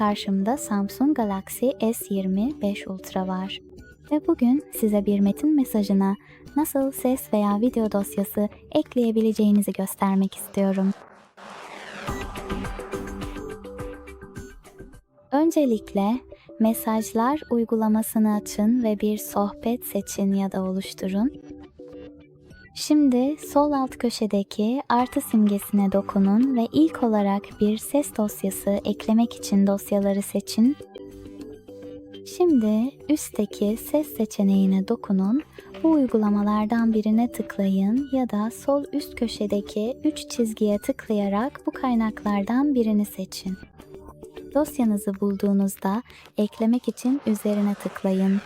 Karşımda Samsung Galaxy S20 5 Ultra var. Ve bugün size bir metin mesajına nasıl ses veya video dosyası ekleyebileceğinizi göstermek istiyorum. Öncelikle mesajlar uygulamasını açın ve bir sohbet seçin ya da oluşturun. Şimdi sol alt köşedeki artı simgesine dokunun ve ilk olarak bir ses dosyası eklemek için dosyaları seçin. Şimdi üstteki ses seçeneğine dokunun. Bu uygulamalardan birine tıklayın ya da sol üst köşedeki 3 çizgiye tıklayarak bu kaynaklardan birini seçin. Dosyanızı bulduğunuzda eklemek için üzerine tıklayın.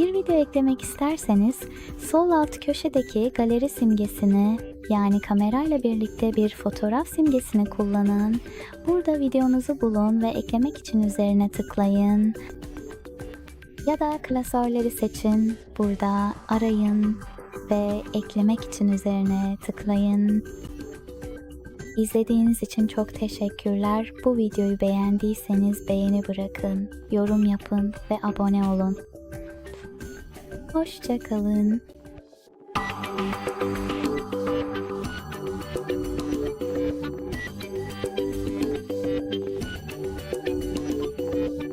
Bir video eklemek isterseniz sol alt köşedeki galeri simgesini yani kamerayla birlikte bir fotoğraf simgesini kullanın. Burada videonuzu bulun ve eklemek için üzerine tıklayın. Ya da klasörleri seçin. Burada arayın ve eklemek için üzerine tıklayın. İzlediğiniz için çok teşekkürler. Bu videoyu beğendiyseniz beğeni bırakın, yorum yapın ve abone olun. Hoşçakalın.